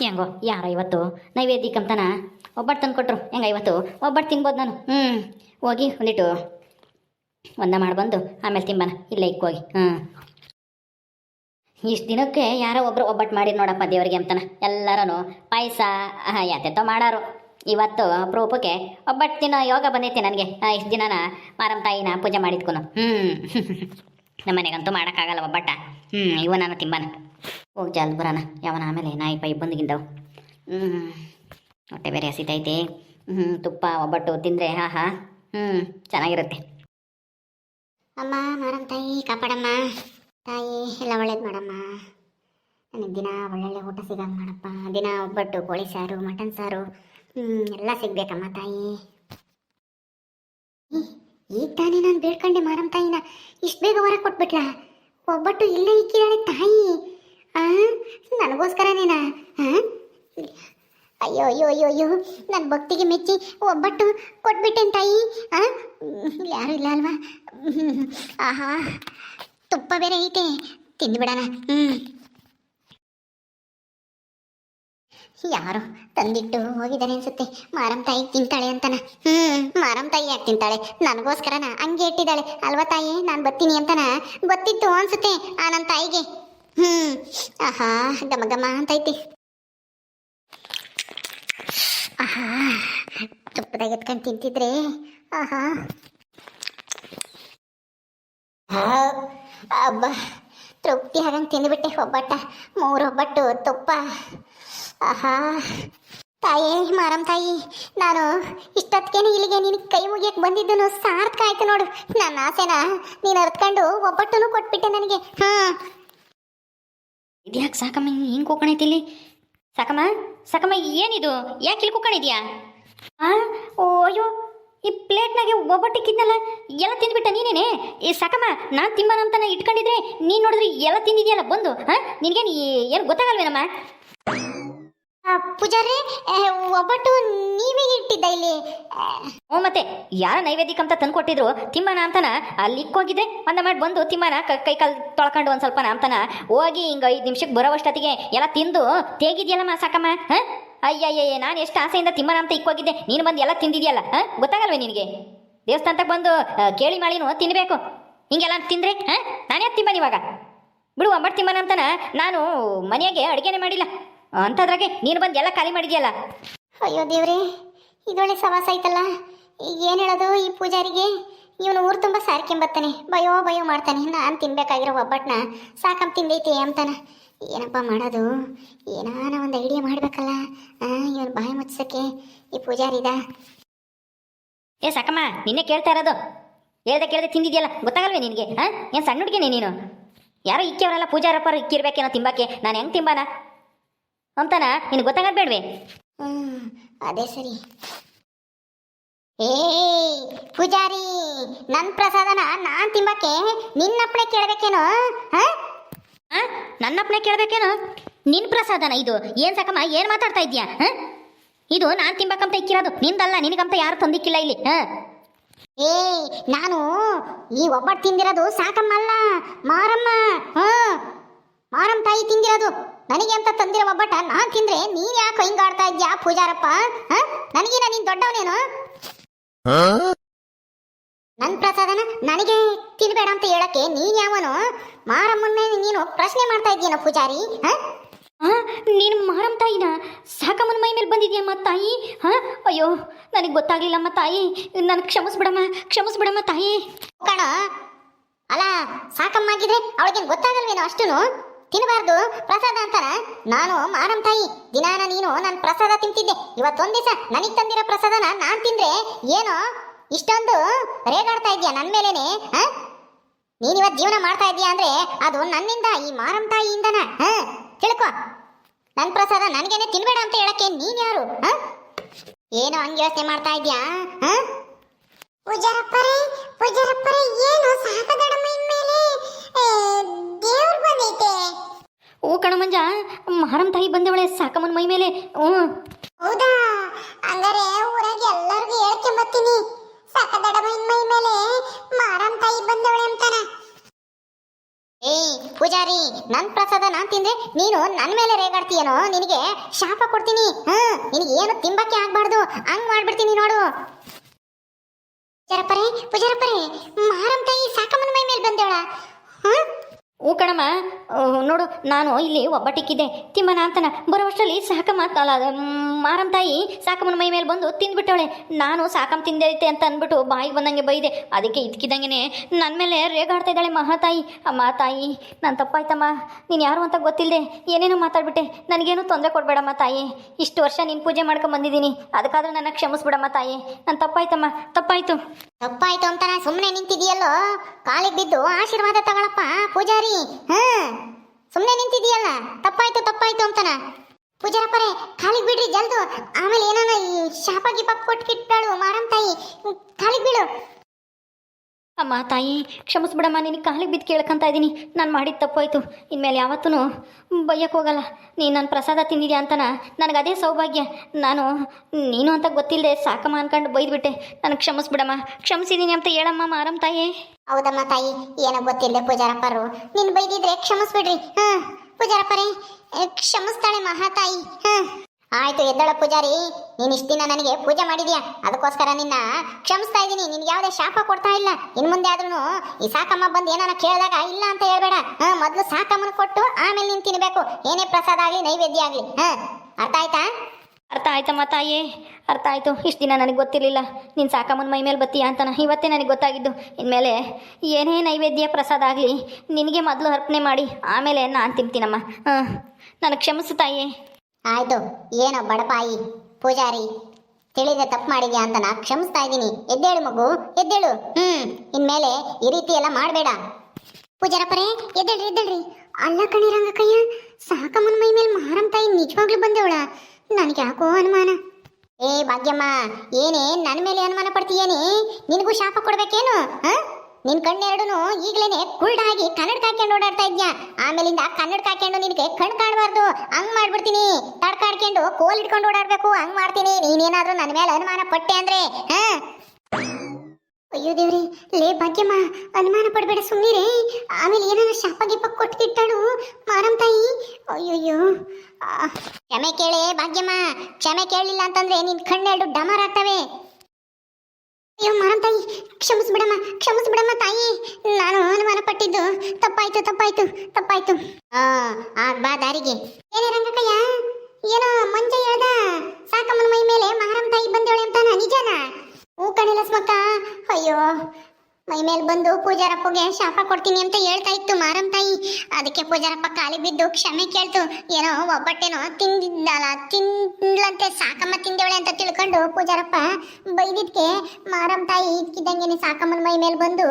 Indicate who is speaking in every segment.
Speaker 1: ಹೆಂಗೋ, ಯಾರ ಇವತ್ತು? ನೈವೇದ್ಯಕ್ಕಂತನ? ಒಬ್ಬಟ್ಟು ತಂದು ಕೊಟ್ಟರು ಹೆಂಗ ಇವತ್ತು? ಒಬ್ಬಟ್ಟು ತಿನ್ಬೋದು ನಾನು. ಹ್ಞೂ ಹೋಗಿ ಒಂದಿಟ್ಟು ಒಂದ ಮಾಡ್ಬಂದು ಆಮೇಲೆ ತಿಂಬನ. ಇಲ್ಲೇ ಇಕ್ಕೋಗಿ ಹ್ಞೂ ಇಷ್ಟು ದಿನಕ್ಕೆ ಯಾರೋ ಒಬ್ಬರು ಒಬ್ಬಟ್ಟು ಮಾಡಿದ್ರು ನೋಡಪ್ಪ ದೇವರಿಗೆ ಅಂತಾನೆ. ಎಲ್ಲರೂ ಪಾಯಸ ಯಾತೆತ್ತೋ ಮಾಡಾರು. ಇವತ್ತು ಅಪರೂಪಕ್ಕೆ ಒಬ್ಬಟ್ಟು ತಿನ್ನೋ ಯೋಗ ಬಂದೈತಿ ನನಗೆ. ಇಷ್ಟು ದಿನನ ಮಾರಮ್ಮ ತಾಯಿನ ಪೂಜೆ ಮಾಡಿದ್ಕೂನು. ಹ್ಞೂ ನಮ್ಮ ಮನೆಗಂತೂ ಮಾಡೋಕ್ಕಾಗಲ್ಲ ಒಬ್ಬಟ್ಟ. ಹ್ಞೂ ಇವ ನಾನು ತಿಂಬಾನ. ಹೋಗಿ ಜಲ್ದಿ ಬರೋಣ. ಯಾವನ ಆಮೇಲೆ ನಾಯಿ ಪೈ ಬಂದ್ಗಿಂದವು. ಹ್ಞೂ ಹೊಟ್ಟೆ ಬೇರೆ ಹಸಿತೈತೆ. ಹ್ಞೂ ತುಪ್ಪ, ಒಬ್ಬಟ್ಟು ತಿಂದರೆ ಹಾ ಹಾ. ಹ್ಞೂ ಚೆನ್ನಾಗಿರುತ್ತೆ.
Speaker 2: ಅಮ್ಮ ಮಾಡಮ್ಮ ತಾಯಿ, ಕಾಪಾಡಮ್ಮ. ತಾಯಿ, ಎಲ್ಲ ಒಳ್ಳೇದು ಮಾಡಮ್ಮ. ನನಗೆ ದಿನ ಒಳ್ಳೊಳ್ಳೆ ಊಟ ಸಿಗಂಗೆ ಮಾಡಪ್ಪ. ದಿನ ಒಬ್ಬಟ್ಟು, ಕೋಳಿ ಸಾರು, ಮಟನ್ ಸಾರು. ಎಲ್ಲ ಸಿಗ್ಬೇಕಮ್ಮ ತಾಯಿ. ಈಗ ತಾನೇ ನಾನು ಬೇಡ್ಕೊಂಡೆ ಮಾರಮ್ಮ ತಾಯಿನ. ಇಷ್ಟು ಬೇಗ ಹೊರ ಕೊಟ್ಬಿಟ್ಲ? ಒಬ್ಬಟ್ಟು ಇಲ್ಲೇ ಇಕ್ಕಿದಾಳೆ ತಾಯಿ. ಆ? ನನಗೋಸ್ಕರನೇನಾ ಆ? ಅಯ್ಯೋ ಅಯ್ಯೋ ಅಯ್ಯೋ ಅಯ್ಯೋ ನನ್ನ ಭಕ್ತಿಗೆ ಮೆಚ್ಚಿ ಒಬ್ಬಟ್ಟು ಕೊಟ್ಬಿಟ್ಟೆನ್ ತಾಯಿ ಯಾರು ಇಲ್ಲ ಅಲ್ವಾ. ಆಹಾ, ತುಪ್ಪ ಬೇರೆ ಐತೆ, ತಿಂದ್ಬಿಡಣ, ಹ್ಮ್. ಯಾರು ತಂದಿಟ್ಟು ಹೋಗಿದ್ದಾನೆ ಅನ್ಸುತ್ತೆ. ಮಾರಮ್ ತಾಯಿ ತಿಂತಾಳೆ ಅಂತನ. ಹ್ಮ್, ಮಾರಮ್ ತಾಯಿ ಯಾಕೆ ತಿಂತಾಳೆ? ನನಗೋಸ್ಕರನ? ಹಂಗೆ ಇಟ್ಟಿದ್ದಾಳೆ. ಅಲ್ವಾ ತಾಯಿ? ನಾನು ಬರ್ತೀನಿ ಅಂತನ? ಗೊತ್ತಿತ್ತು ಅನ್ಸುತ್ತೆ ಆ ನನ್ನ ತಾಯಿಗೆ. ಹ್ಮ್. ಆಹಾ ಗಮ ಗಮ ಅಂತೈತಿ. ಆಹಾ, ತುಪ್ಪದಾಗ ಎತ್ಕೊಂಡು ತಿಂತಿದ್ರೆ. ಆಹಾ. ಅಬ್ಬ, ತೃಪ್ತಿ ಹಾಗಂಗೆ ತಿಂದುಬಿಟ್ಟೆ ಒಬ್ಬಟ್ಟ, ಮೂರು ಒಬ್ಬಟ್ಟು, ತುಪ್ಪ. ಆಹಾ. ತಾಯಿ ಮಾರಮ್ಮ ತಾಯಿ, ನಾನು ಇಷ್ಟೊತ್ತಿಗೇನೆ ಇಲ್ಲಿಗೆ ನಿನ್ ಕೈ ಮುಗಿಯಕ್ಕೆ ಬಂದಿದ್ದನು ಸಾರ್ಥಕ ಆಯ್ತು ನೋಡು. ನನ್ನ ಆಸೆನ ನೀನು ಅರ್ತ್ಕೊಂಡು ಒಬ್ಬಟ್ಟುನು ಕೊಟ್ಬಿಟ್ಟೆ ನನಗೆ. ಹಾಂ
Speaker 1: ಇದ್ಯಾಕೆ ಸಾಕಮ್ಮ ಹಿಂಗೆ ಕೂಕೊಂಡೈತಿಲ್ಲಿ ಸಾಕಮ್ಮ ಸಾಕಮ್ಮ, ಏನಿದು? ಯಾಕೆ ಇಲ್ಲಿ ಕೂಕೊಂಡಿದ್ಯಾ ಆ, ಓ, ಅಯ್ಯೋ, ಈ ಪ್ಲೇಟ್ನಾಗೆ ಒಬ್ಬಟ್ಟಿಕ್ಕಿದ್ನಲ್ಲ ಎಲ್ಲ ತಿಂದ್ಬಿಟ್ಟ ನೀನೇನೆ? ಈ ಸಾಕಮ್ಮ, ನಾನು ತಿಂಬಾನ ಅಂತಾನೆ ಇಟ್ಕೊಂಡಿದ್ರೆ ನೀನು ನೋಡಿದ್ರೆ ಎಲ್ಲ ತಿಂದಿದ್ಯಲ್ಲ, ಬಂದು ಹಾಂ ನಿನಗೇನು ಏನು ಗೊತ್ತಾಗಲ್ವೇನಮ್ಮ?
Speaker 2: ಪೂಜಾರಿ ಒಬ್ಬಟ್ಟು ನೀವೇ ಇಟ್ಟಿದ್ದ ಇಲ್ಲಿ.
Speaker 1: ಓ ಮತ್ತೆ, ಯಾರ ನೈವೇದ್ಯಕ್ಕೆ ಅಂತ ತಂದು ಕೊಟ್ಟಿದ್ರು ತಿಮ್ಮನ ಅಂತನ? ಅಲ್ಲಿ ಇಕ್ಕೋಗಿದ್ರೆ ಒಂದ ಮಾಡಿ ಬಂದು ತಿಮ್ಮನ ಕ- ಕಾಲು ತೊಳ್ಕೊಂಡು ಒಂದು ಸ್ವಲ್ಪನ ಅಂತನ? ಹೋಗಿ ಹಿಂಗೆ ಐದು ನಿಮಿಷಕ್ಕೆ ಬರೋವಷ್ಟೊತ್ತಿಗೆ ಎಲ್ಲ ತಿಂದು, ತೇಗಿದ್ಯಲ್ಲಮ್ಮ ಸಾಕಮ್ಮ, ಹಾಂ? ಅಯ್ಯಯ್ಯಯ್ಯ, ನಾನು ಎಷ್ಟು ಆಸೆಯಿಂದ ತಿಮ್ಮನ ಅಂತ ಇಕ್ಕೋಗಿದ್ದೆ, ನೀನು ಬಂದು ಎಲ್ಲ ತಿಂದಿದ್ಯಲ್ಲ, ಹಾಂ? ಗೊತ್ತಾಗಲ್ವೇ ನಿನಗೆ? ದೇವಸ್ಥಾನಕ್ಕೆ ಬಂದು ಕೇಳಿ ಮಾಡಿನೂ ತಿನ್ನಬೇಕು ಹಿಂಗೆಲ್ಲ ತಿಂದರೆ, ಹಾಂ? ನಾನೇ ತಿಮ್ಮನ ಇವಾಗ? ಬಿಡು ಒಂಬಟ್ಟು ತಿಮ್ಮನ ಅಂತನ? ನಾನು ಮನೆಯಾಗೆ ಅಡುಗೆನೇ ಮಾಡಿಲ್ಲ. ಅಂಥದ್ರಾಗೆ ನೀನು ಬಂದು ಎಲ್ಲ ಖಾಲಿ ಮಾಡಿದ್ಯಲ್ಲ?
Speaker 2: ಅಯ್ಯೋ ದೇವ್ರಿ ಇದೊಳ್ಳೆ ಸವಾಸ ಐತಲ್ಲ ಈಗ ಏನು ಹೇಳೋದು ಈ ಪೂಜಾರಿಗೆ? ಇವನು ಊರು ತುಂಬ ಸಾರ್ಕೊಂಬರ್ತಾನೆ ಬಯೋ ಬಯೋ ಮಾಡ್ತಾನೆ. ನಾನು ತಿನ್ಬೇಕಾಗಿರೋ ಒಬ್ಬಟ್ಟನ್ನ ಸಾಕಂಬ ತಿಂದೈತೆ ಅಂತಾನ. ಏನಪ್ಪ ಮಾಡೋದು? ಏನಾನ ಒಂದು ಐಡಿಯಾ ಮಾಡಬೇಕಲ್ಲ. ಇವನು ಬಾಯಿ ಮುಚ್ಚಕ್ಕೆ ಈ ಪೂಜಾರಿದ
Speaker 1: ಏ ಸಾಕಮ್ಮ ನಿನ್ನೆ ಕೇಳ್ತಾ ಇರೋದು. ಹೇಳ್ದೆ ಕೇಳ್ದೆ ತಿಂದಿದ್ಯಲ್ಲ ಗೊತ್ತಾಗಲ್ವೇ ನಿನಗೆ? ಹಾಂ ಏನು ಸಣ್ಣ ಹುಡುಗಿನೇ ನೀನು? ಯಾರೋ ಇಕ್ಕಿಯವರಲ್ಲ ಪೂಜಾರಪ್ಪ ಇಕ್ಕಿರ್ಬೇಕೇನೋ ತಿಂಬಕ್ಕೆ. ನಾನು ಹೆಂಗೆ ತಿಂಬಾನ? ಅಂತಾನ ನಿನ್ ಗೊತ್ತಾಗದ್ ಬೇಡ್ವೆ.
Speaker 2: ಹ್ಮ್ ಅದೇ ಸರಿ. ಏ ಪೂಜಾರಿ ನನ್ನ ಪ್ರಸಾದನ ನಾನ್ ತಿಂಬಕ್ಕೆ ನಿನ್ನ ಅಪ್ಪಣೆ ಕೇಳ್ಬೇಕೇನು
Speaker 1: ನನ್ನ ಅಪ್ಪಣೆ ಕೇಳ್ಬೇಕೇನು? ನಿನ್ ಪ್ರಸಾದನ ಇದು. ಏನ್ ಸಾಕಮ್ಮ ಏನ್ ಮಾತಾಡ್ತಾ ಇದ್ಯಾ ಹಾಂ? ಇದು ನಾನು ತಿಂಬಕ್ಕಂತ ಇಕ್ಕಿರೋದು. ನಿಂದಲ್ಲ ನಿನಗಂತ ಯಾರು ತಂದಿಕ್ಕಿಲ್ಲ ಇಲ್ಲಿ ಹಾ?
Speaker 2: ಏ ನಾನು ಈ ಒಬ್ಬಟ್ಟು ತಿಂದಿರೋದು ಸಾಕಮ್ಮಲ್ಲ ಮಾರಮ್ಮ ಹ್ಞೂ ಮಾರಮ್ಮ ತಾಯಿ ತಿಂದಿರೋದು. ನನಗೆ ಅಂತ ತಂದಿರೋ ಒಬ್ಬಟ್ಟ ನಾನು ತಿಂದ್ರೆ ನೀನ್ ಯಾಕೆ ಹಿಂಗಾಡ್ತಾ ಇದ್ಯಾ ಪೂಜಾರಪ್ಪ? ಹಾ? ನನಗಿನ ನೀನ್ ದೊಡ್ಡವನೇನು? ನನ್ ಪ್ರಸಾದನ ನನಗೆ ತಿನ್ಬೇಡ ಅಂತ ಹೇಳಕ್ಕೆ ನೀನ್ ಯಾವನು? ಮಾರಮ್ಮನ್ನೇ ನೀನು ಪ್ರಶ್ನೆ ಮಾಡ್ತಾ ಇದ್ದೀನೋ ಪೂಜಾರಿ? ಹಾ?
Speaker 1: ಹಾಂ? ನೀನು ಮಾರಮ್ಮ ತಾಯಿನ ಸಾಕಮ್ಮನ ಮೈ ಮೇಲೆ ಬಂದಿದ್ಯಮ್ಮ ತಾಯಿ? ಹಾಂ? ಅಯ್ಯೋ ನನಗೆ ಗೊತ್ತಾಗ್ಲಿಲ್ಲಮ್ಮ ತಾಯಿ. ನನಗೆ ಕ್ಷಮಿಸ್ಬಿಡಮ್ಮ ಕ್ಷಮಿಸ್ಬಿಡಮ್ಮ ತಾಯಿ.
Speaker 2: ಕಣ ಅಲ್ಲ ಸಾಕಮ್ಮ ಆಗಿದ್ರೆ ಅವಳಿಗೇನು ಗೊತ್ತಾಗಲ್ವೇನೋ ಅಷ್ಟುನು? ತಿನ್ನಬಾರ್ದು ಪ್ರಸಾದ ಅಂತಾನ? ನಾನು ಮಾರಂ ತಾಯಿ, ದಿನಾನ ನೀನು ನನ್ನ ಪ್ರಸಾದ ತಿಂತಿದ್ದೆ. ಇವತ್ತೊಂದ್ ದಿವಸ ನನಗೆ ತಂದಿರೋ ಪ್ರಸಾದನ ನಾನು ತಿಂದ್ರೆ ಏನು ಇಷ್ಟೊಂದು ರೇಗಾಡ್ತಾ ಇದೀಯ ನನ್ನ ಮೇಲೇನೆ ನೀನ್ ಇವತ್ತು ಜೀವನ ಮಾಡ್ತಾ ಇದೀಯ ಅಂದ್ರೆ ಅದು ನನ್ನಿಂದ, ಈ ಮಾರಂ ತಾಯಿಯಿಂದನ, ಹಾ? ತಿಳ್ಕೊ. ನನ್ನ ಪ್ರಸಾದ ನನಗೇನೆ ತಿನ್ಬೇಡ ಅಂತ ಹೇಳಕ್ಕೆ ನೀನ್ ಯಾರು ಏನೋ ಹಂಗೆ ಯೋಚನೆ ಮಾಡ್ತಾ ಇದೀಯಾ, ಹಾ? ಪೂಜಾರಪ್ಪರೇ ಪೂಜಾರಪ್ಪರೇ, ಏನು ಸಾಕದಡಮ ಮೇಲೆ
Speaker 1: ಕಣಮಂಜ ಮಾರಮ್ಮ ತಾಯಿ ಬಂದವಳೆ ಸಾಕಮ್ಮನ ಮೈ ಮೇಲೆ ಹ್ಞೂ
Speaker 2: ಹೌದಾ? ಹಂಗಾರೆ ಊರಾಗ ಎಲ್ಲರಿಗೂ ಹೇಳ್ಕೊಂಬತ್ತೀನಿ ಮೈ ಮೇಲೆ ತಾಯಿ ಬಂದವಳೆ ಅಂತಾನ. ಏಯ್ ಪೂಜಾರಿ ನನ್ ಪ್ರಸಾದ ನಾನ್ ತಿಂದ್ರೆ ನೀನು ನನ್ ಮೇಲೆ ರೇಗಾಡ್ತೀಯನೋ? ನಿನಗೆ ಶಾಪ ಕೊಡ್ತೀನಿ. ಹಾ ನಿನಗೆ ಏನು ತಿಂಬಕ್ಕೆ ಆಗ್ಬಾರ್ದು. ಹಂಗ್ ಮಾಡ್ಬಿಡ್ತೀನಿ ನೋಡು. ಪೂಜಾರಪ್ಪರೇ ಪೂಜಾರಪ್ಪರೇ ಮಹಾರಮ್ ತಾಯಿ ಸಾಕಮ್ಮನ ಮೈ ಮೇಲೆ ಬಂದೇಳ ಹಾ
Speaker 1: ಹ್ಞೂ ಕಣಮ್ಮ ನೋಡು, ನಾನು ಇಲ್ಲಿ ಒಬ್ಬಟ್ಟಿಕ್ಕಿದ್ದೆ. ತಿಮ್ಮನ ಅಂತನ ಬರೋವಷ್ಟರಲ್ಲಿ ಸಾಕಮ್ಮ ಅಲ್ಲ ಮಾರಮ್ಮ ತಾಯಿ ಸಾಕಮ್ಮನ ಮೈ ಮೇಲೆ ಬಂದು ತಿಂದ್ಬಿಟ್ಟವಳೆ. ನಾನು ಸಾಕಮ್ಮ ತಿಂದೈತೆ ಅಂತ ಅಂದ್ಬಿಟ್ಟು ಬಾಯಿಗೆ ಬಂದಂಗೆ ಬೈದೆ. ಅದಕ್ಕೆ ಇದ್ಕಿದ್ದಂಗೆ ನನ್ನ ಮೇಲೆ ರೇಗಾಡ್ತಾ ಇದ್ದಾಳೆ ಮಹಾತಾಯಿ. ಅಮ್ಮ ತಾಯಿ, ನಾನು ತಪ್ಪಾಯ್ತಮ್ಮ. ನೀನು ಯಾರು ಅಂತ ಗೊತ್ತಿಲ್ಲದೆ ಏನೇನೋ ಮಾತಾಡ್ಬಿಟ್ಟೆ. ನನಗೇನು ತೊಂದರೆ ಕೊಡಬೇಡಮ್ಮ ತಾಯಿ. ಇಷ್ಟು ವರ್ಷ ನೀನು ಪೂಜೆ ಮಾಡ್ಕೊಂಡು ಬಂದಿದ್ದೀನಿ. ಅದಕ್ಕಾದ್ರೂ ನನ್ನ ಕ್ಷಮಿಸ್ಬಿಡಮ್ಮ ತಾಯಿ. ನಾನು ತಪ್ಪಾಯ್ತಮ್ಮ, ತಪ್ಪಾಯ್ತು.
Speaker 2: ತಪ್ಪಾಯ್ತು ಅಂತ ಸುಮ್ಮನೆ ನಿಂತಿದೀಯಲ್ಲೋ ಕಾಲಿಗೆ ಬಿದ್ದು ಆಶೀರ್ವಾದ ತಗೊಳಪ್ಪ, ಪೂಜಾರಿ. ಹಾ ಸುಮ್ಮನೆ ನಿಂತಿದೀಯಲ್ಲ ತಪ್ಪಾಯ್ತು ತಪ್ಪಾಯ್ತು ಅಂತನ ಪೂಜಾರಪ್ಪರೇ, ಕಾಲಿಗೆ ಬಿಡ್ರಿ, ಜಲ್ದು. ಆಮೇಲೆ ಏನಾನ ಈ ಶಾಪ ಗೀಪ ಕೊಟ್ಕಿಟ್ಟಾಳು ಮಾರಂ ತಾಯಿ. ಕಾಲಿಗೆ ಬಿಡು
Speaker 1: ಅಮ್ಮ ತಾಯಿ, ಕ್ಷಮಿಸ್ಬಿಡಮ್ಮ, ನಿನಗೆ ಕಾಲಿಗೆ ಬಿದ್ದು ಕೇಳ್ಕೊಂತ ಇದ್ದೀನಿ ನಾನು ಮಾಡಿದ ತಪ್ಪೋಯ್ತು. ಇನ್ಮೇಲೆ ಯಾವತ್ತೂ ಬೈಯಕ್ಕೆ ಹೋಗಲ್ಲ. ನೀನು ನನ್ನ ಪ್ರಸಾದ ತಿಂದಿದ್ಯಾ ಅಂತನ ನನಗೆ ಅದೇ ಸೌಭಾಗ್ಯ. ನಾನು, ನೀನು ಅಂತ ಗೊತ್ತಿಲ್ಲದೆ ಸಾಕಮ್ಮ ಅನ್ಕೊಂಡು ಬೈದ್ಬಿಟ್ಟೆ. ನನಗೆ ಕ್ಷಮಿಸ್ಬಿಡಮ್ಮ. ಕ್ಷಮಿಸಿದ್ದೀನಿ ಅಂತ ಹೇಳಮ್ಮ, ಮಾರಮ್ಮ ತಾಯಿ.
Speaker 2: ಹೌದಮ್ಮ ತಾಯಿ. ಏನೋ ಗೊತ್ತಿಲ್ಲ ಪೂಜಾರಪ್ಪರು. ನೀನು ಬೈದಿದ್ರೆ ಕ್ಷಮಿಸ್ಬಿಡ್ರಿ. ಹಾಂ ಪೂಜಾರಪ್ಪರೇ, ಕ್ಷಮಿಸ್ತಾಳೆ ಮಹಾತಾಯಿ ಹಾ ಆಯ್ತು, ಎದ್ದಳ ಪೂಜಾರಿ. ನೀನು ಇಷ್ಟು ದಿನ ನನಗೆ ಪೂಜೆ ಮಾಡಿದ್ಯಾ? ಅದಕ್ಕೋಸ್ಕರ ನಿನ್ನ ಕ್ಷಮಿಸ್ತಾ ಇದ್ದೀನಿ. ನಿನ್ಗೆ ಯಾವುದೇ ಶಾಪ ಕೊಡ್ತಾ ಇಲ್ಲ. ಇನ್ ಮುಂದೆ ಆದ್ರೂ ಈ ಸಾಕಮ್ಮ ಬಂದು ಏನಾನ ಕೇಳಿದಾಗ ಇಲ್ಲ ಅಂತ ಹೇಳ್ಬೇಡ. ಹಾ, ಮೊದ್ಲು ಸಾಕಮ್ಮನ ಕೊಟ್ಟು ಆಮೇಲೆ ನೀನು ತಿನ್ಬೇಕು. ಏನೇ ಪ್ರಸಾದ ಆಗ್ಲಿ, ನೈವೇದ್ಯ ಆಗ್ಲಿ. ಹಾ, ಅರ್ಥ ಆಯ್ತಾ?
Speaker 1: ಅರ್ಥ ಆಯ್ತಮ್ಮ ತಾಯಿ. ಅರ್ಥ ಆಯಿತು. ಇಷ್ಟು ದಿನ ನನಗೆ ಗೊತ್ತಿರಲಿಲ್ಲ. ನೀನು ಸಾಕಮ್ಮನ ಮೈ ಮೇಲೆ ಬತ್ತೀಯ ಅಂತನ. ಇವತ್ತೇ ನನಗೆ ಗೊತ್ತಾಗಿದ್ದು. ಇನ್ಮೇಲೆ ಏನೇ ನೈವೇದ್ಯ ಪ್ರಸಾದ ಆಗಲಿ, ನಿನಗೆ ಮೊದಲು ಅರ್ಪಣೆ ಮಾಡಿ, ಆಮೇಲೆ ನಾನು ತಿಂತೀನಮ್ಮ. ಹಾಂ ನನಗೆ ಕ್ಷಮಿಸು ತಾಯಿ.
Speaker 2: ಆಯ್ತು, ಏನೋ ಬಡಪಾಯಿ ಪೂಜಾರಿ, ತಿಳಿದ ತಪ್ಪು ಮಾಡಿದ್ಯಾ ಅಂತ ನಾ ಕ್ಷಮಿಸ್ತಾ ಇದ್ದೀನಿ. ಎದ್ದೇಳು ಮಗು, ಎದ್ದೇಳು. ಹ್ಮ್, ಇನ್ಮೇಲೆ ಈ ರೀತಿ ಎಲ್ಲ ಮಾಡಬೇಡ. ಪೂಜಾರಪ್ಪರೇ, ಎದ್ದೇಳ್ರಿ ಎದ್ದೇಳ್ರಿ. ಅಲ್ಲ ಕಣಿ ರಂಗಕ್ಕಯ್ಯ ಸಾಕಮ್ಮನ ಮೈ ಮೇಲೆ ಮಾರಂ ತಾಯಿ ನಿಜವಾಗ್ಲೂ ಬಂದವಳ? ನನಗೆ ಯಾಕೋ ಅನುಮಾನ? ಏ ಭಾಗ್ಯಮ್ಮ, ಏನೇ ನನ್ನ ಮೇಲೆ ಅನುಮಾನ ಪಡ್ತೀಯೇನೇ? ನಿನಗೂ ಶಾಪ ಕೊಡ್ಬೇಕೇನು, ಹಾ? ನಿನ್ ಕಣ್ಣೆರಡೂ ಈಗ್ಲೇನೆ ಕುಳ್ಳಾಗಿ ಕನ್ನಡ ಹಾಕೊಂಡು ಓಡಾಡ್ತಾ ಇದ್ಯಾ? ಆಮೇಲಿಂದ ಕನ್ನಡ ಹಾಕೊಂಡು ನಿನಗೆ ಕಣ್ಣು ಕಾಣಬಾರ್ದು. ಹಂಗ್ ಮಾಡ್ಬಿಡ್ತೀನಿ. ತಡ್ಕಾಡ್ಕೊಂಡು ಕೋಲ್ ಇಟ್ಕೊಂಡು ಓಡಾಡ್ಬೇಕು. ಹಂಗ್ ಮಾಡ್ತೀನಿ. ನೀನೇನಾದ್ರೂ ನನ್ನ ಮೇಲೆ ಅನುಮಾನ ಪಟ್ಟೆ ಅಂದ್ರೆ ಅಯ್ಯೋ ದೇವ್ರಿ, ಲೇ ಭಾಗ್ಯಮ್ಮ, ಅನುಮಾನ ಪಡ್ಬೇಡ ಸುಮ್ಮನೆ ಆಮೇಲೆ ಏನಾರ ಶಾಪ ಗೀಪ ಕೊಟ್ಕಿಟ್ಟಾಳು ಮಾರಂ ತಾಯಿ? ಅಯ್ಯಯ್ಯೋ. ಕ್ಷಮೆ ಕೇಳೇ ಭಾಗ್ಯಮ್ಮ. ಕ್ಷಮೆ ಕೇಳಲಿಲ್ಲ ಅಂತಂದ್ರೆ ನಿನ್ ಕಣ್ಣೆರಡು ಡಮರ್ ಆಗ್ತವೆ ಅಯ್ಯೋ ಮಾರಂ ತಾಯಿ ಕ್ಷಮಿಸ್ಬಿಡಮ್ಮ ಕ್ಷಮಿಸ್ಬಿಡಮ್ಮ ತಾಯಿ ನಾನು ಅನುಮಾನ ಪಟ್ಟಿದ್ದು ತಪ್ಪಾಯ್ತು ತಪ್ಪಾಯ್ತು ತಪ್ಪಾಯ್ತು. ಆ ಬಾ ದಾರಿಗೆ. ಏನೇ ರಂಗಕ್ಕಯ್ಯ ಏನೋ ಮಂಜ ಹೇಳ್ದ? ಸಾಕಮ್ಮನ ಮೈ ಮೇಲೆ ಮಹಾರಾಮ್ ತಾಯಿ ಬಂದೇಳೆ ಅಂತಾನ? ನಿಜಾನ? ಹೂ ಕಣಿಲ್ಲ ಸ್ಮಕ್ಕ ಅಯ್ಯೋ ಮೈ ಮೇಲೆ ಬಂದು ಪೂಜಾರಪ್ಪಗೆ ಶಾಪ ಕೊಡ್ತೀನಿ ಅಂತ ಹೇಳ್ತಾ ಇತ್ತು ಮಾರಂ ತಾಯಿ ಅದಕ್ಕೆ ಪೂಜಾರಪ್ಪ ಕಾಲಿ ಬಿದ್ದು ಕ್ಷಮೆ ಕೇಳ್ತು. ಏನೋ ಒಬ್ಬಟ್ಟೇನೋ ತಿಂದಿದ್ದಲ್ಲ ತಿಂದ್ಲಂತೆ ಸಾಕಮ್ಮ ತಿಂದೇವಳೆ ಅಂತ ತಿಳ್ಕೊಂಡು ಪೂಜಾರಪ್ಪ ಬೈದಿದ್ಕೆ. ಮಾರಂ ತಾಯಿ ಇದ್ಕಿದ್ದಂಗೆ ಸಾಕಮ್ಮನ ಮೈ ಮೇಲೆ ಬಂದು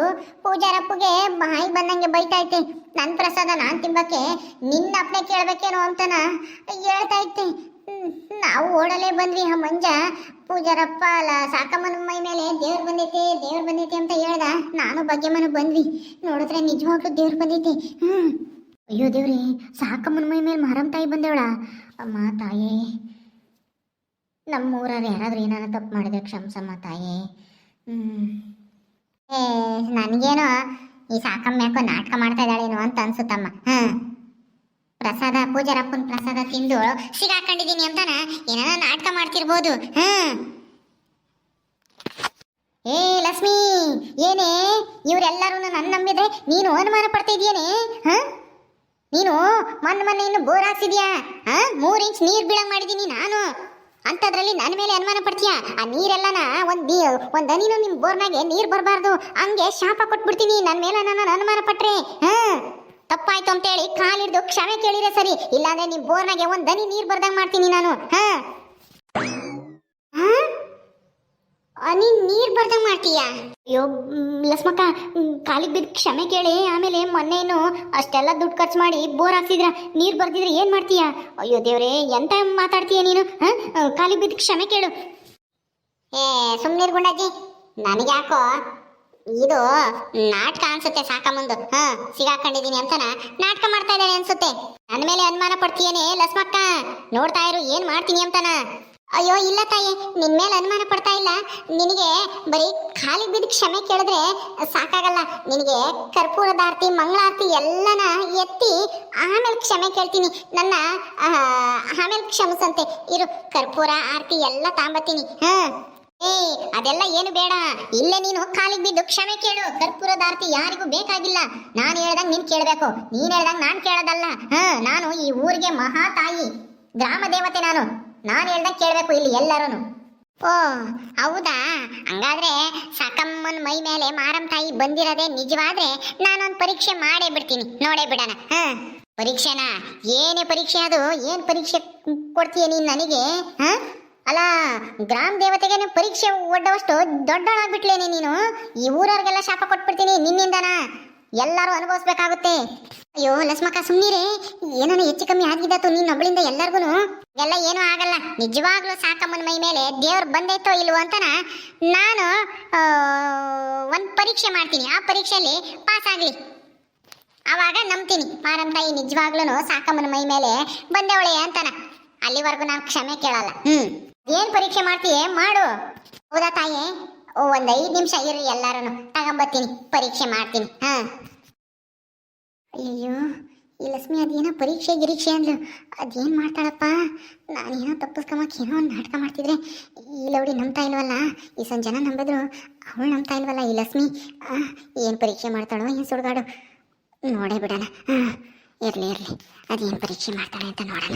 Speaker 2: ಪೂಜಾರಪ್ಪಗೆ ಬಾಯಿ ಬಂದಂಗೆ ಬೈತಾ ಐತೆ ನನ್ನ ಪ್ರಸಾದ ನಾನು ತಿಂಬಕ್ಕೆ ನಿನ್ನ ಅಪ್ಪನೆ ಕೇಳ್ಬೇಕೇನೋ ಅಂತನ ಹೇಳ್ತಾ ಇತ್ತೆ ನಾವು ಓಡಲೇ ಬಂದ್ವಿ ಆ ಮಂಜ ಪೂಜಾರಪ್ಪ ಅಲ್ಲ ಸಾಕಮ್ಮನ ಮೈ ಮೇಲೆ ದೇವ್ರು ಬಂದೈತೆ ದೇವ್ರು ಬಂದೈತೆ ಅಂತ ಹೇಳ್ದ. ನಾನು ಭಾಗ್ಯಮ್ಮನ ಬಂದ್ವಿ. ನೋಡಿದ್ರೆ ನಿಜವಾಗ್ಲೂ ದೇವ್ರು ಬಂದೈತೆ. ಹ್ಞೂ ಅಯ್ಯೋ ದೇವ್ರಿ, ಸಾಕಮ್ಮನ ಮೈ ಮೇಲೆ ಮಾರಮ್ಮ ತಾಯಿ ಬಂದೇವಳ? ಅಮ್ಮ ತಾಯೇ. ನಮ್ಮೂರವ್ರು ಯಾರಾದ್ರೂ ಏನಾರ ತಪ್ಪು ಮಾಡಿದ್ರೆ ಕ್ಷಮಸಮ್ಮ ತಾಯೇ. ಹ್ಞೂ ಏ, ನನಗೇನೋ ಈ ಸಾಕಮ್ಮ ಯಾಕೋ ನಾಟಕ ಮಾಡ್ತಾ ಇದ್ದಾಳೇನೋ ಅಂತ ಅನ್ಸುತ್ತಮ್ಮ. ಹಾ ಪ್ರಸಾದ ಪೂಜಾರಪ್ಪನ ಪ್ರಸಾದ ತಿಂದು ಸಿಗಾಕೊಂಡಿದ್ದೀನಿ ಅಂತಾನ? ಏನಾರ ನಾಟಕ ಮಾಡ್ತಿರ್ಬೋದು, ಹಾ? ಏ, ಲಕ್ಷ್ಮಿ, ಏನೇ? ಇವರೆಲ್ಲರೂ ನನ್ನ ನಂಬಿದ್ರೆ ನೀನು ಅನುಮಾನ ಪಡ್ತಾ ಇದೀಯೇನೆ ಹಾ? ನೀನು ಮೊನ್ನೆ ಮೊನ್ನೆ ಇನ್ನು ಬೋರ್ ಹಾಕ್ಸಿದ್ಯಾ ಹಾ? ಮೂರ್ ಇಂಚ್ ನೀರ್ ಬೀಳಂಗ್ ಮಾಡಿದೀನಿ ನಾನು. ಅಂತದ್ರಲ್ಲಿ ನನ್ನ ಮೇಲೆ ಅನುಮಾನ ಪಡ್ತೀಯ? ಆ ನೀರೆಲ್ಲನ ಒಂದು ಒಂದ್ ಹನಿನೂ ನಿಮ್ ಬೋರ್ನಾಗೆ ನೀರ್ ಬರಬಾರ್ದು. ಹಂಗೆ ಶಾಪ ಕೊಟ್ಬಿಡ್ತೀನಿ ನನ್ನ ಮೇಲೆ ನನ್ನ ಅನುಮಾನ ಪಟ್ರೆ, ಹಾ? ತಪ್ಪಾಯ್ತು ಅಂತೇಳಿ ಕಾಲಿಡ್ದು ಕ್ಷಮೆ ಕೇಳಿದ್ರೆ ಸರಿ, ಇಲ್ಲಾಂದ್ರೆ ನಿಮ್ ಬೋರ್ನಾಗೆ ಒಂದ್ ದನಿ ನೀರ್ ಬರ್ದಂಗ್ ಮಾಡ್ತೀನಿ ನಾನು, ಹಾ? ನೀರ್ ಬರ್ದಂಗ್ ಮಾಡ್ತೀಯ? ಅಯ್ಯೋ ಲಸ್ಮಕ್ಕ ಕಾಲಿಗೆ ಬಿದ್ದು ಕ್ಷಮೆ ಕೇಳಿ, ಆಮೇಲೆ ಮೊನ್ನೆನು ಅಷ್ಟೆಲ್ಲ ದುಡ್ಡು ಖರ್ಚು ಮಾಡಿ ಬೋರ್ ಹಾಕ್ಸಿದ್ರ, ನೀರ್ ಬರ್ದಿದ್ರೆ ಏನ್ ಮಾಡ್ತೀಯ? ಅಯ್ಯೋ ದೇವ್ರೆ, ಎಂತ ಮಾತಾಡ್ತೀಯ ನೀನು, ಹಾ? ಕಾಲಿಗೆ ಬಿದ್ದು ಕ್ಷಮೆ ಕೇಳು. ಏ ಸುಮ್ಮನೆ ಗುಂಡಜ್ಜಿ ನನಗೆ ಯಾಕೋ ಇದು ನಾಟಕ ಅನ್ಸುತ್ತೆ ಸಾಕಮ್ಮಂದು. ಹಾ ಸಿಗಾಕೊಂಡಿದೀನಿ ಅಂತನ ನಾಟಕ ಮಾಡ್ತಾ ಇದ್ದಾನೆ ಅನ್ಸುತ್ತೆ. ನನ್ನ ಮೇಲೆ ಅನುಮಾನ ಪಡ್ತೀಯೇನೆ ಲಕ್ಷ್ಮಕ್ಕ ನೋಡ್ತಾ ಇರು ಏನ್ ಮಾಡ್ತೀನಿ ಅಂತನ. ಅಯ್ಯೋ ಇಲ್ಲ ತಾಯಿ ನಿನ್ ಮೇಲೆ ಅನುಮಾನ ಪಡ್ತಾ ಇಲ್ಲ. ನಿನಗೆ ಬರೀ ಖಾಲಿ ಬಿದ್ದು ಕ್ಷಮೆ ಕೇಳಿದ್ರೆ ಸಾಕಾಗಲ್ಲ. ನಿನಗೆ ಕರ್ಪೂರದಾರ್ತಿ ಮಂಗಳಾರತಿ ಎಲ್ಲನ ಎತ್ತಿ ಆಮೇಲೆ ಕ್ಷಮೆ ಕೇಳ್ತೀನಿ. ನನ್ನ ಆಮೇಲೆ ಕ್ಷಮಿಸಂತೆ. ಇರು ಕರ್ಪೂರ ಆರತಿ ಎಲ್ಲ ತಾಂಬತ್ತೀನಿ. ಹಾ. ಏ, ಅದೆಲ್ಲ ಏನು ಬೇಡ. ಇಲ್ಲೇ ನೀನು ಕಾಲಿಗೆ ಬಿದ್ದು ಕ್ಷಮೆ ಕೇಳು. ಕರ್ಪೂರದ ಆರತಿ ಯಾರಿಗೂ ಬೇಕಾಗಿಲ್ಲ. ನಾನು ಹೇಳ್ದಂಗ್ ನೀನ್ ಕೇಳಬೇಕು. ನೀನ್ ಹೇಳ್ದಂಗ್ ನಾನ್ ಕೇಳೋದಲ್ಲ. ಹ, ನಾನು ಈ ಊರಿಗೆ ಮಹಾ ತಾಯಿ. ಗ್ರಾಮ ದೇವತೆ ನಾನು. ನಾನು ಹೇಳ್ದಂಗ್ ಕೇಳಬೇಕು ಇಲ್ಲಿ ಎಲ್ಲರೂ ಓ, ಹೌದಾ? ಹಂಗಾದ್ರೆ ಸಾಕಮ್ಮನ ಮೈ ಮೇಲೆ ಮಾರಂ ತಾಯಿ ಬಂದಿರೋದೇ ನಿಜವಾದ್ರೆ ನಾನೊಂದು ಪರೀಕ್ಷೆ ಮಾಡೇ ಬಿಡ್ತೀನಿ. ನೋಡೇ ಬಿಡೋಣ. ಹ. ಪರೀಕ್ಷೆನಾ? ಏನೇ ಪರೀಕ್ಷೆ ಅದು, ಏನ್ ಪರೀಕ್ಷೆ ಕೊಡ್ತೀಯ ನೀನ್ ನನಗೆ? ಹ? ಅಲ್ಲ ಗ್ರಾಮ ದೇವತೆಗೆ ಪರೀಕ್ಷೆ ಒಡ್ಡವಷ್ಟು ದೊಡ್ಡವಳಾಗ್ಬಿಟ್ಲೇನೆ ನೀನು? ಈ ಊರವ್ರಿಗೆಲ್ಲ ಶಾಪ ಕೊಟ್ಬಿಡ್ತೀನಿ ನಿನ್ನಿಂದನ? ಎಲ್ಲರೂ ಅನುಭವಿಸ್ಬೇಕಾಗುತ್ತೆ. ಅಯ್ಯೋ, ಲಸ್ಮಕ್ಕ ಸುಮ್ಮನಿರಿ ಏನೋ ಹೆಚ್ಚು ಕಮ್ಮಿ ಆಗಿದ್ದಾತು ನೀನ್ ಒಬ್ಬಳಿಂದ ಎಲ್ಲರಿಗೂ ಎಲ್ಲ ಏನೂ ಆಗಲ್ಲ. ನಿಜವಾಗ್ಲೂ ಸಾಕಮ್ಮನ ಮೈ ಮೇಲೆ ದೇವ್ರು ಬಂದೈತೋ ಇಲ್ವೋ ಅಂತನ? ನಾನು ಒಂದು ಪರೀಕ್ಷೆ ಮಾಡ್ತೀನಿ. ಆ ಪರೀಕ್ಷೆಯಲ್ಲಿ ಪಾಸ್ ಆಗಲಿ. ಆವಾಗ ನಂಬ್ತೀನಿ. ಮಾರಮ್ಮ ನಿಜವಾಗ್ಲೂ ಸಾಕಮ್ಮನ ಮೈ ಮೇಲೆ ಬಂದೇವಳೆ ಅಂತಾನ. ಅಲ್ಲಿವರೆಗೂ ನಾನು ಕ್ಷಮೆ ಕೇಳಲ್ಲ. ಹ್ಮ್. ಏನ್ ಪರೀಕ್ಷೆ ಮಾಡ್ತೀಯ? ಮಾಡು. ಹೌದಾ ತಾಯಿ? ಓ, ಒಂದ್ ಐದ್ ನಿಮಿಷ ಇರ್ರಿ ಎಲ್ಲಾರನು. ತಗೊಂಬತ್ತೀನಿ. ಪರೀಕ್ಷೆ ಮಾಡ್ತೀನಿ. ಹಾ. ಅಯ್ಯೋ ಈ ಲಕ್ಷ್ಮಿ ಅದೇನೋ ಪರೀಕ್ಷೆ ಗಿರೀಕ್ಷೆ ಅಂದ್ಲು. ಅದೇನ್ ಮಾಡ್ತಾಳಪ್ಪ? ನಾನೇನೋ ತಪ್ಪಿಸ್ಕೊಂಬಕ್ ಏನೋ ಒಂದು ನಾಟಕ ಮಾಡ್ತಿದ್ರೆ. ಈ ಲೌಡಿ ನಂಬ್ತಾ ಇಲ್ವಲ್ಲ? ಈ ಸಣ್ಣ ಜನ ನಂಬಿದ್ರು. ಅವಳು ನಂಬ್ತಾ ಇಲ್ವಲ್ಲ ಈ ಲಕ್ಷ್ಮಿ? ಏನ್ ಪರೀಕ್ಷೆ ಮಾಡ್ತಾಳೋ ಏನ್ ಸುಡ್ಗಾಡು? ನೋಡೇ ಬಿಡೋಣ. ಇರಲಿ ಇರಲಿ. ಅದೇನು ಪರೀಕ್ಷೆ ಮಾಡ್ತಾಳೆ ಅಂತ ನೋಡೋಣ.